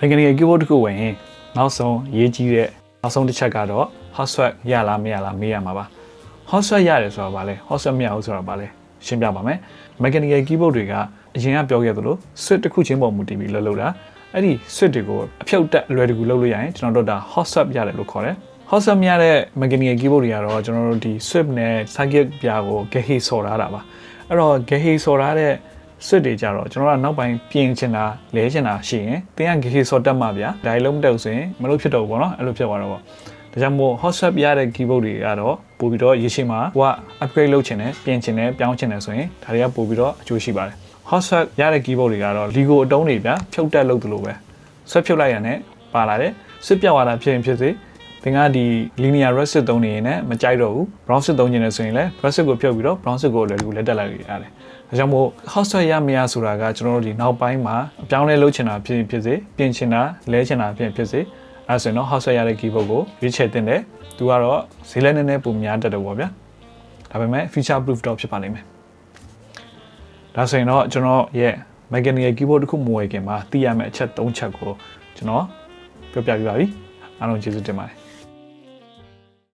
mechanical keyboard တစ်ခုဝင်ရင်နောက်ဆုံးအရေးကြီးတဲ့နောက်ဆုံးတစ်ချက်ကတော့ hot swap ရလားမရလားမေးရမှာပါ hot swap ရတယ်ဆိုတာဘာလဲ hot swap မရဘူးဆိုတာဘာလဲရှင်းပြပါမယ် mechanical keyboard တွေကအရင်ကပြောခဲ့သလို switch တစ်ခုချင်းပေါ်မူတည်ပြီးလှုပ်လှုပ်တာအဲ့ဒီ switch တွေကိုအဖြုတ်တက်အလွယ်တကူလှုပ်လို့ရရင်ကျွန်တော်တို့ဒါ hot swap ရတယ်လို့ခေါ်တယ် hot swap ရတဲ့ mechanical keyboard တွေကတော့ကျွန်တော်တို့ဒီ switch နဲ့ circuit ပြာကို gehe ဆော်ထားတာပါအဲ့တော့ gehe ဆော်ထားတဲ့ switch တွေကြတော့ကျွန်တော်ကနောက်ပိုင်းပြင်ချင်တာလဲချင်တာရှိရင်တင်းက gehe ဆော်တက်မှဗျာဒါလည်းလုံးမတက်ဘူးဆိုရင်မလို့ဖြစ်တော့ဘူးပေါ့နော်အဲ့လိုဖြစ်သွားတော့ပေါ့ဒါကြောင့်မို့ hot swap ရတဲ့ keyboard တွေကတော့ပို့ပြီးတော့ရေရှည်မှာကိုက upgrade လုပ်ချင်တယ်ပြင်ချင်တယ်ပြောင်းချင်တယ်ဆိုရင်ဒါတွေကပို့ပြီးတော့အကျိုးရှိပါတယ် hot swap ရတဲ့ keyboard တွေကတော့ Lego အတုံးတွေဗျာဖြုတ်တက်လုပ်သလိုပဲဆွဲဖြုတ်လိုက်ရတဲ့ပါလာတယ်ဆွပြောက်ရတာဖြစ်ရင်ဖြစ်စေ သင်ကဒီ linear rest သုံးနေရင်လည်းမကြိုက်တော့ဘူး brown စစ်သုံးနေတယ်ဆိုရင်လည်း rest ကိုဖြုတ်ပြီးတော့ brown စစ်ကိုလည်းလူလက်တက်လိုက်ရတယ်ဒါကြောင့်မို့ hot swap ရမရဆိုတာကကျွန်တော်တို့ဒီနောက်ပိုင်းမှာအပြောင်းလဲလုပ်ချင်တာဖြစ်ဖြစ်စေပြင်ချင်တာလဲချင်တာဖြစ်ဖြစ်စေအဲဆိုရင်တော့ hot swap ရတဲ့ keyboard ကိုရွေးချယ်တင်တယ်သူကတော့ဈေးလဲနည်းနည်းပုံများတတ်တယ်ပေါ့ဗျာဒါပေမဲ့ feature proof တော့ဖြစ်ပါလိမ့်မယ်ဒါဆိုရင်တော့ကျွန်တော်ရဲ့ mechanical keyboard တစ်ခုမဝယ်ခင်မှာသိရမယ့်အချက်၃ချက်ကိုကျွန်တော်ပြောပြပြပါပြီအားလုံးကျေးဇူးတင်ပါတယ်